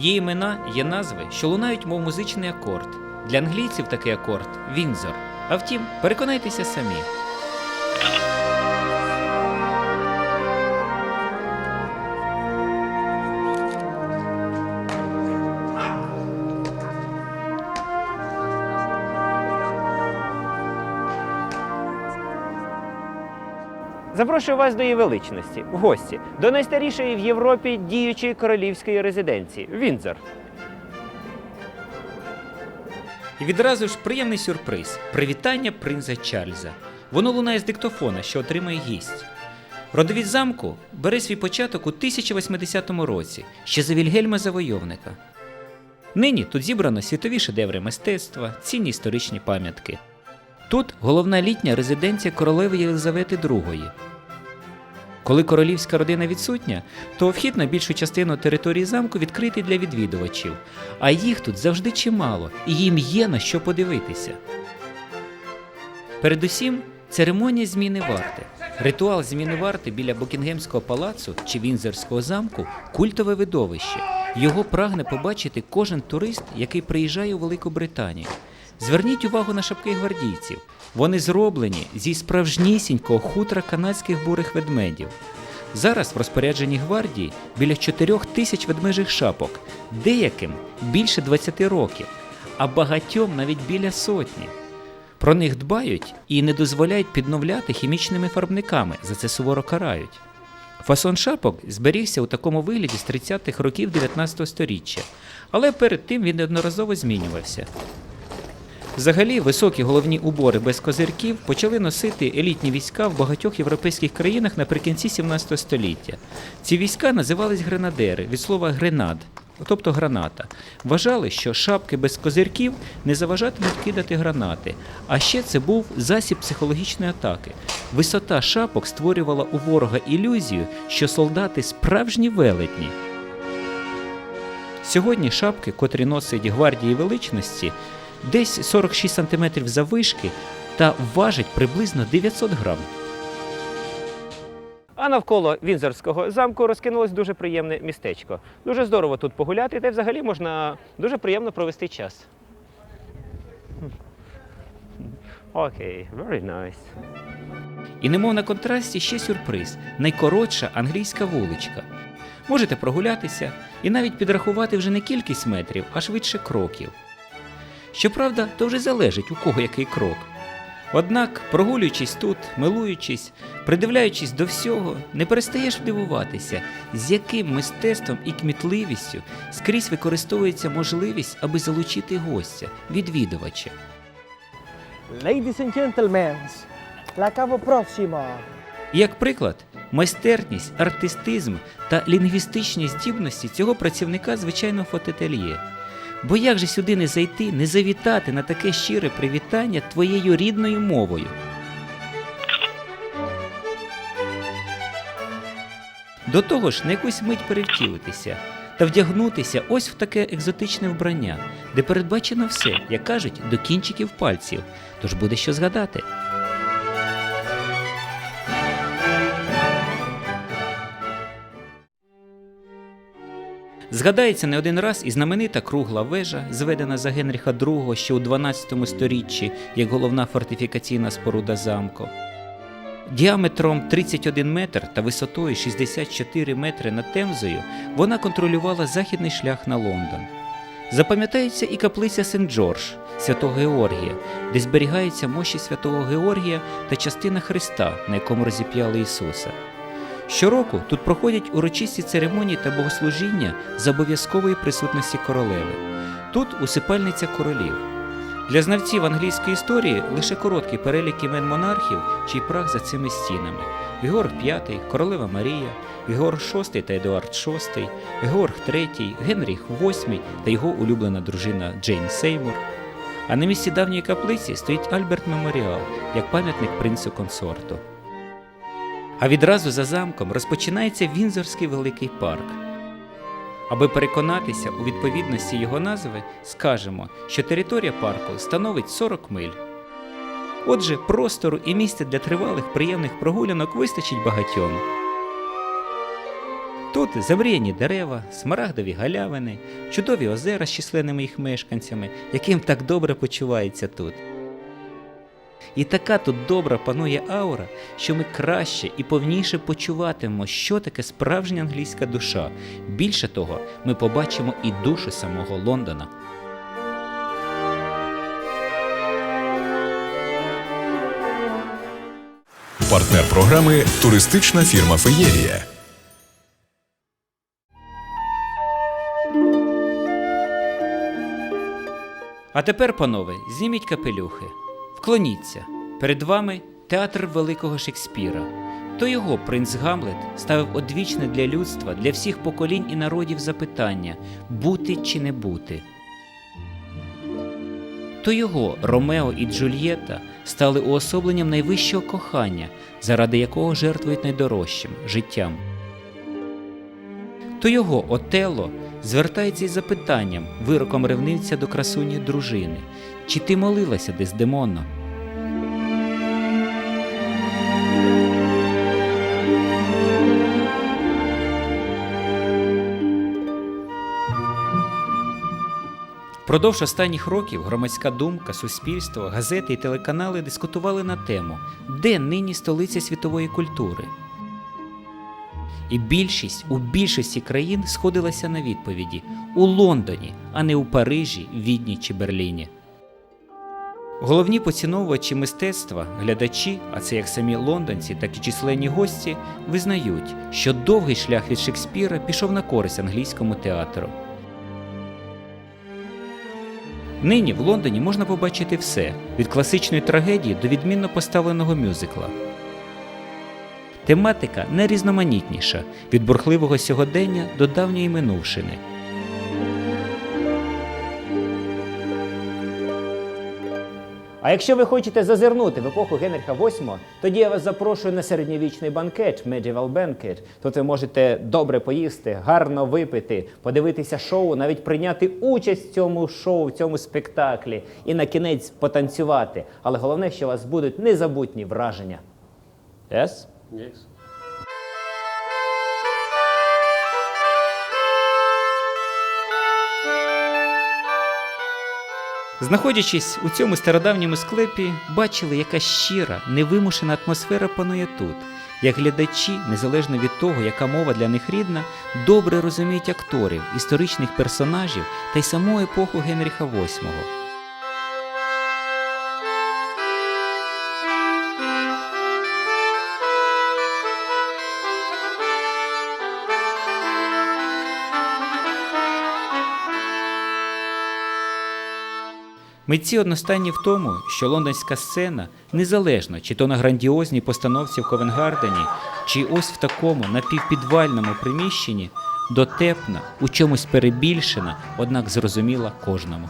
Її імена є назви, що лунають, мов музичний акорд. Для англійців такий акорд Вінзор. А втім, переконайтеся самі. Запрошую вас до її величності в гості до найстарішої в Європі діючої королівської резиденції Вінзор. І відразу ж приємний сюрприз привітання принца Чарльза. Воно лунає з диктофона, що отримає гість. Родовід замку бере свій початок у 1080 році, ще за Вільгельма Завойовника. Нині тут зібрано світові шедеври мистецтва, цінні історичні пам'ятки. Тут головна літня резиденція королеви Єлизавети II. Коли королівська родина відсутня, то вхід на більшу частину території замку відкритий для відвідувачів, а їх тут завжди чимало, і їм є на що подивитися. Передусім, церемонія зміни варти. Ритуал зміни варти біля Букінгемського палацу чи Вінзорського замку культове видовище. Його прагне побачити кожен турист, який приїжджає у Велику Британію. Зверніть увагу на шапки гвардійців. Вони зроблені зі справжнісінького хутра канадських бурих ведмедів. Зараз в розпорядженні гвардії біля 4 тисяч ведмежих шапок, деяким більше 20 років, а багатьом навіть біля сотні. Про них дбають і не дозволяють підновляти хімічними фарбниками, за це суворо карають. Фасон шапок зберігся у такому вигляді з 30-х років 19 століття, але перед тим він неодноразово змінювався. Взагалі, високі головні убори без козирків почали носити елітні війська в багатьох європейських країнах наприкінці 17 століття. Ці війська називались гренадери від слова гренад, тобто граната. Вважали, що шапки без козирків не заважатимуть кидати гранати. А ще це був засіб психологічної атаки. Висота шапок створювала у ворога ілюзію, що солдати справжні велетні. Сьогодні шапки, котрі носить гвардії величності, десь 46 см заввишки та важить приблизно 900 грам. А навколо Вінзорського замку розкинулось дуже приємне містечко. Дуже здорово тут погуляти, та й взагалі можна дуже приємно провести час. Окей, very nice. І немов на контрасті ще сюрприз найкоротша англійська вуличка. Можете прогулятися і навіть підрахувати вже не кількість метрів, а швидше кроків. Щоправда, то вже залежить у кого який крок. Однак, прогулюючись тут, милуючись, придивляючись до всього, не перестаєш дивуватися, з яким мистецтвом і кмітливістю скрізь використовується можливість, аби залучити гостя, відвідувача. Ladies and gentlemen, la cavo prossimo. Як приклад, майстерність, артистизм та лінгвістичні здібності цього працівника звичайного фотоательє. Бо як же сюди не зайти, не завітати на таке щире привітання твоєю рідною мовою? До того ж, на якусь мить перевтілитися та вдягнутися ось в таке екзотичне вбрання, де передбачено все, як кажуть, до кінчиків пальців, тож буде що згадати. Згадається не один раз і знаменита кругла вежа, зведена за Генріха II ще у 12 сторіччі як головна фортифікаційна споруда замку. Діаметром 31 метр та висотою 64 метри над Темзою вона контролювала західний шлях на Лондон. Запам'ятається і каплиця Сент-Джордж святого Георгія, де зберігається мощі святого Георгія та частина Христа, на якому розіп'яли Ісуса. Щороку тут проходять урочисті церемонії та богослужіння з обов'язкової присутності королеви. Тут усипальниця королів. Для знавців англійської історії лише короткий перелік імен монархів, чий прах за цими стінами: Георг V, Королева Марія, Георг VI та Едуард VI, Георг III, Генріх VIII та його улюблена дружина Джейн Сеймур. А на місці давньої каплиці стоїть Альберт Меморіал як пам'ятник принцу консорту. А відразу за замком розпочинається Вінзорський великий парк. Аби переконатися у відповідності його назви, скажемо, що територія парку становить 40 миль. Отже, простору і місця для тривалих приємних прогулянок вистачить багатьом. Тут замріяні дерева, смарагдові галявини, чудові озера з численними їх мешканцями, яким так добре почувається тут. І така тут добра панує аура, що ми краще і повніше почуватимемо, що таке справжня англійська душа. Більше того, ми побачимо і душу самого Лондона. Партнер програми туристична фірма Феєрія. А тепер, панове, зніміть капелюхи, вклоніться. Перед вами театр великого Шекспіра. То його принц Гамлет ставив одвічне для людства, для всіх поколінь і народів запитання бути чи не бути. То його Ромео і Джульєта стали уособленням найвищого кохання, заради якого жертвують найдорожчим життям. То його Отелло звертається із запитанням, вироком ревнивця до красуні дружини. Чи ти молилася Дездемоно? Продовж останніх років громадська думка, суспільство, газети і телеканали дискутували на тему, де нині столиця світової культури. І більшість у більшості країн сходилася на відповіді у Лондоні, а не у Парижі, Відні чи Берліні. Головні поціновувачі мистецтва, глядачі, а це як самі лондонці, так і численні гості, визнають, що довгий шлях від Шекспіра пішов на користь англійському театру. Нині в Лондоні можна побачити все від класичної трагедії до відмінно поставленого мюзикла. Тематика найрізноманітніша від бурхливого сьогодення до давньої минувшини. А якщо ви хочете зазирнути в епоху Генріха VIII, тоді я вас запрошую на середньовічний банкет Medieval Banquet. Тут ви можете добре поїсти, гарно випити, подивитися шоу, навіть прийняти участь в цьому шоу, в цьому спектаклі і на кінець потанцювати. Але головне, що у вас будуть незабутні враження. Yes? Знаходячись у цьому стародавньому склепі, бачили, яка щира, невимушена атмосфера панує тут. Як глядачі, незалежно від того, яка мова для них рідна, добре розуміють акторів, історичних персонажів та й саму епоху Генріха VIII. Митці одностайні в тому, що лондонська сцена незалежно чи то на грандіозній постановці в Ковенгардені, чи ось в такому напівпідвальному приміщенні, дотепна, у чомусь перебільшена, однак зрозуміла кожному.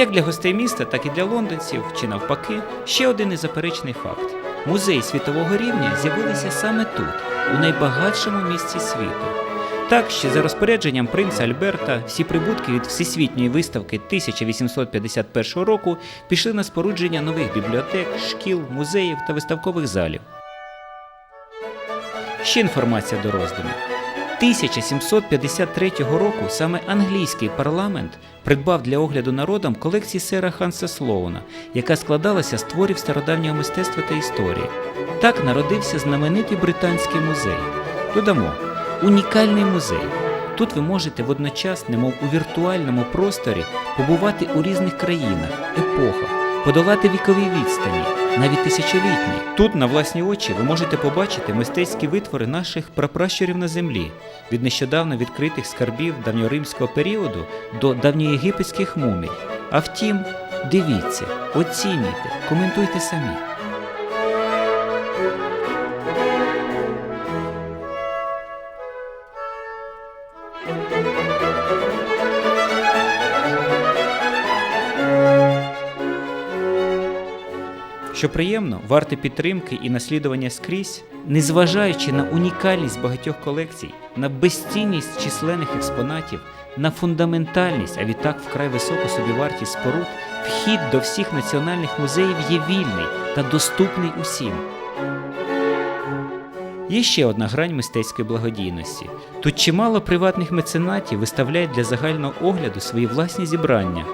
Як для гостей міста, так і для лондонців, чи навпаки, ще один незаперечний факт: музеї світового рівня з'явилися саме тут, у найбагатшому місці світу. Так, що за розпорядженням принца Альберта всі прибутки від всесвітньої виставки 1851 року пішли на спорудження нових бібліотек, шкіл, музеїв та виставкових залів. Ще інформація до роздумів. 1753 року саме англійський парламент придбав для огляду народам колекції сера Ханса Слоуна, яка складалася з творів стародавнього мистецтва та історії. Так народився знаменитий британський музей. Додамо, унікальний музей. Тут ви можете водночас, немов у віртуальному просторі, побувати у різних країнах, епохах, подолати вікові відстані, навіть тисячолітні. Тут на власні очі ви можете побачити мистецькі витвори наших прапращурів на землі, від нещодавно відкритих скарбів давньоримського періоду до давньоєгипетських мумій. А втім, дивіться, оцінюйте, коментуйте самі. Що приємно, варте підтримки і наслідування скрізь, незважаючи на унікальність багатьох колекцій, на безцінність численних експонатів, на фундаментальність, а відтак вкрай високу собівартість споруд, вхід до всіх національних музеїв є вільний та доступний усім. Є ще одна грань мистецької благодійності. Тут чимало приватних меценатів виставляють для загального огляду свої власні зібрання,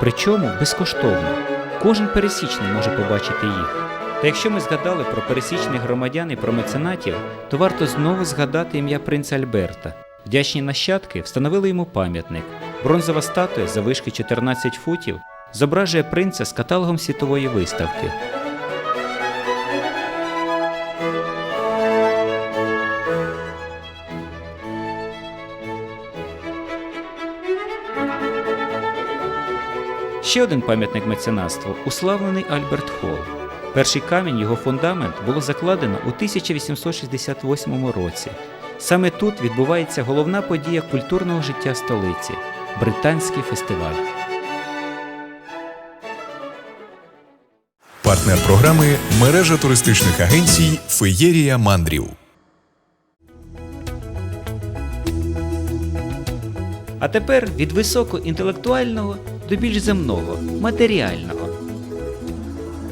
причому безкоштовно. Кожен пересічний може побачити їх. Та якщо ми згадали про пересічних громадян і про меценатів, то варто знову згадати ім'я принца Альберта. Вдячні нащадки встановили йому пам'ятник. Бронзова статуя за вишки 14 футів зображує принца з каталогом світової виставки. Ще один пам'ятник меценатству уславлений Альберт Холл. Перший камінь його фундамент було закладено у 1868 році. Саме тут відбувається головна подія культурного життя столиці британський фестиваль. Партнер програми мережа туристичних агенцій Феєрія Мандрів. А тепер від високоінтелектуального до більш земного, матеріального.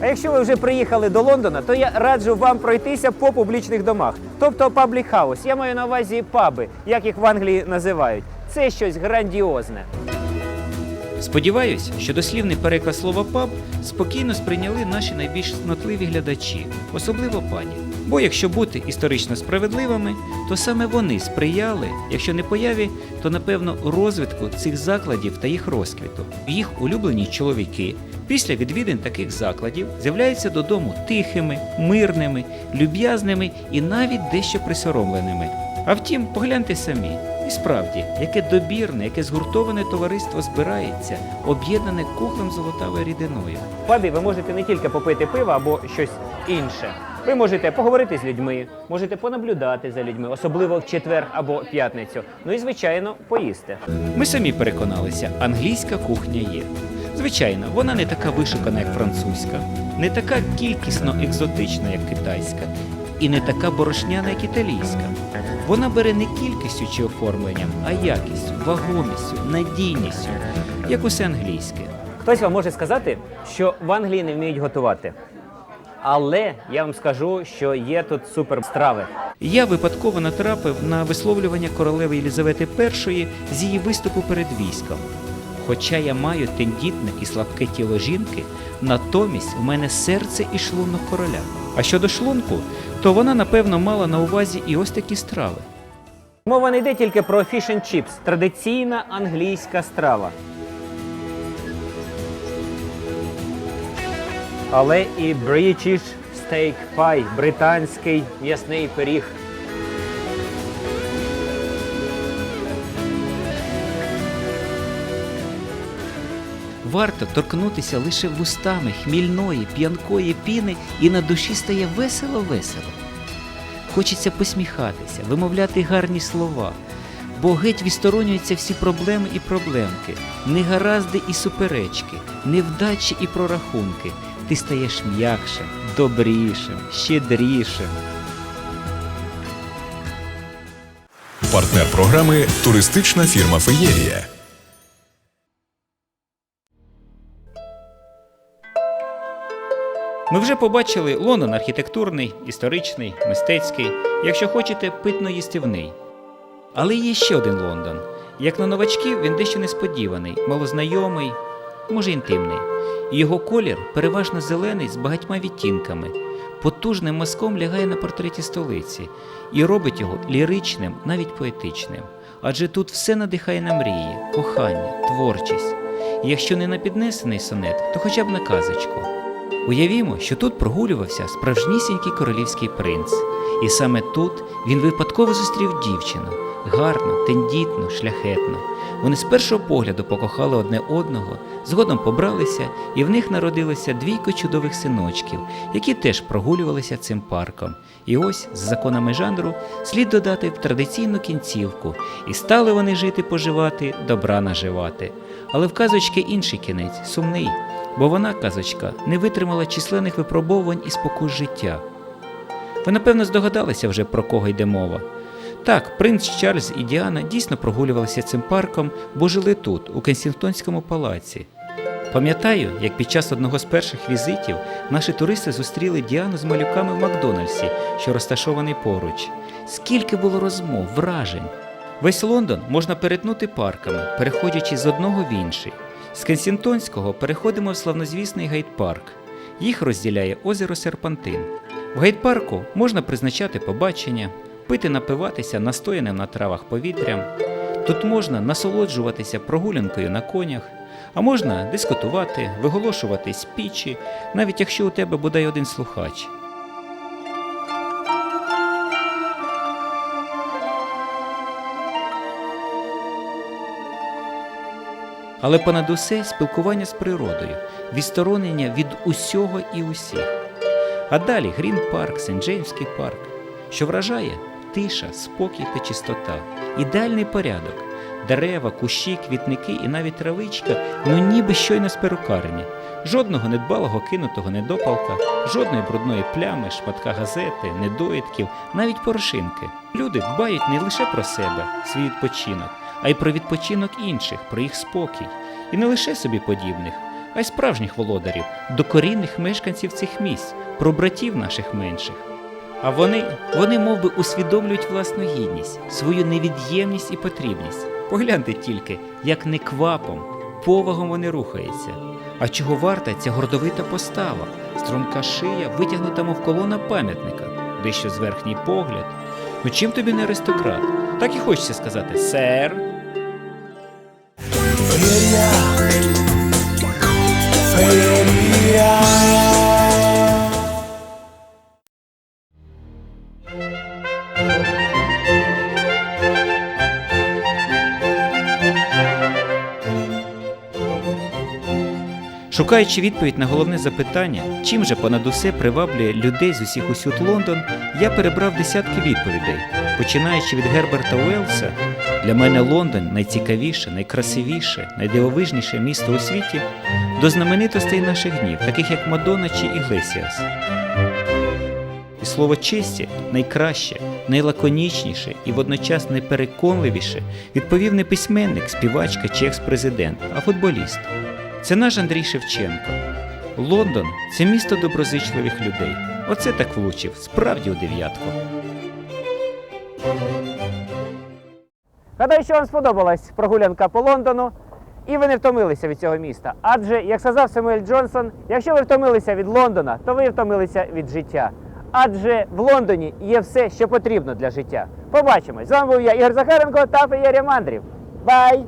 А якщо ви вже приїхали до Лондона, то я раджу вам пройтися по публічних домах, тобто паблік хаус. Я маю на увазі паби, як їх в Англії називають. Це щось грандіозне. Сподіваюсь, що дослівний переклад слова паб спокійно сприйняли наші найбільш снотливі глядачі, особливо пані. Бо якщо бути історично справедливими, то саме вони сприяли, якщо не появі, то напевно розвитку цих закладів та їх розквіту. Їх улюблені чоловіки після відвідин таких закладів з'являються додому тихими, мирними, люб'язними і навіть дещо присоромленими. А втім, погляньте самі. І справді, яке добірне, яке згуртоване товариство збирається, об'єднане кухлем золотавою рідиною. Пабі ви можете не тільки попити пива або щось інше. Ви можете поговорити з людьми, можете понаблюдати за людьми, особливо в четвер або п'ятницю. Ну і звичайно, поїсти. Ми самі переконалися, англійська кухня є. Звичайно, вона не така вишукана, як французька, не така кількісно екзотична, як китайська, і не така борошняна, як італійська. Вона бере не кількістю чи оформленням, а якістю, вагомістю, надійністю, як усе англійське. Хтось вам може сказати, що в Англії не вміють готувати. Але я вам скажу, що є тут супер страви. Я випадково натрапив на висловлювання королеви Єлізавети І з її виступу перед військом. Хоча я маю тендітне і слабке тіло жінки, натомість у мене серце і шлунок короля. А щодо шлунку, то вона напевно мала на увазі і ось такі страви. Мова не йде тільки про and chips, традиційна англійська страва. Але і British steak pie, британський м'ясний пиріг. Варто торкнутися лише вустами хмільної, п'янкої піни, і на душі стає весело-весело. Хочеться посміхатися, вимовляти гарні слова, бо геть відсторонюються всі проблеми і проблемки, негаразди і суперечки, невдачі і прорахунки. Ти стаєш м'якшим, добрішим, щедрішим. Партнер програми туристична фірма Феєрія. Ми вже побачили Лондон архітектурний, історичний, мистецький, якщо хочете, питно-їстівний. Але є ще один Лондон. Як на новачків, він дещо несподіваний, малознайомий, може інтимний. Його колір переважно зелений з багатьма відтінками. Потужним мазком лягає на портреті столиці і робить його ліричним, навіть поетичним. Адже тут все надихає на мрії, кохання, творчість. Якщо не на піднесений сонет, то хоча б на казочку. Уявімо, що тут прогулювався справжнісінький королівський принц, і саме тут він випадково зустрів дівчину гарну, тендітну, шляхетну. Вони з першого погляду покохали одне одного, згодом побралися, і в них народилося двійко чудових синочків, які теж прогулювалися цим парком. І ось, з законами жанру, слід додати в традиційну кінцівку, і стали вони жити поживати, добра наживати. Але в казочки інший кінець, сумний, бо вона, казочка, не витримала численних випробовувань і спокус життя. Ви, напевно, здогадалися вже, про кого йде мова. Так, принц Чарльз і Діана дійсно прогулювалися цим парком, бо жили тут, у Кенсінгтонському палаці. Пам'ятаю, як під час одного з перших візитів наші туристи зустріли Діану з малюками в Макдональдсі, що розташований поруч. Скільки було розмов, вражень. Весь Лондон можна перетнути парками, переходячи з одного в інший. З Кенсінгтонського переходимо в славнозвісний гайд-парк. Їх розділяє озеро Серпантин. В гайд-парку можна призначати побачення, пити напиватися настояним на травах повітрям. Тут можна насолоджуватися прогулянкою на конях, а можна дискутувати, виголошувати спічі, навіть якщо у тебе бодай один слухач. Але понад усе спілкування з природою, відсторонення від усього і усіх. А далі Грін Парк, Сент-Джеймський парк, що вражає тиша, спокій та чистота, ідеальний порядок, дерева, кущі, квітники і навіть травичка, ну ніби щойно з перукарні. Жодного недбалого кинутого недопалка, жодної брудної плями, шматка газети, недоїдків, навіть порошинки. Люди дбають не лише про себе, свій відпочинок, а й про відпочинок інших, про їх спокій. І не лише собі подібних, а й справжніх володарів, докорінних мешканців цих місць, про братів наших менших. А вони, вони мов би, усвідомлюють власну гідність, свою невід'ємність і потрібність. Погляньте тільки, як неквапом, повагом вони рухаються. А чого варта ця гордовита постава, струнка шия, витягнута мов колона пам'ятника, дещо зверхній погляд. Ну чим тобі не аристократ? Так і хочеться сказати, сер. Feria. Feria. Шукаючи відповідь на головне запитання, чим же понад усе приваблює людей з усіх усюд Лондон, я перебрав десятки відповідей. Починаючи від Герберта Уелса, для мене Лондон найцікавіше, найкрасивіше, найдивовижніше місто у світі, до знаменитостей наших днів, таких як Мадонна чи Іглесіас. І слово честі найкраще, найлаконічніше і водночас найпереконливіше відповів не письменник, співачка чи екс-президент, а футболіст. Це наш Андрій Шевченко. Лондон це місто доброзичливих людей. Оце так влучив, справді у дев'ятку. Гадаю, що вам сподобалась прогулянка по Лондону, і ви не втомилися від цього міста. Адже, як сказав Самуель Джонсон, якщо ви втомилися від Лондона, то ви втомилися від життя. Адже в Лондоні є все, що потрібно для життя. Побачимось! З вами був я, Ігор Захаренко та Феєрія Мандрів. Бай!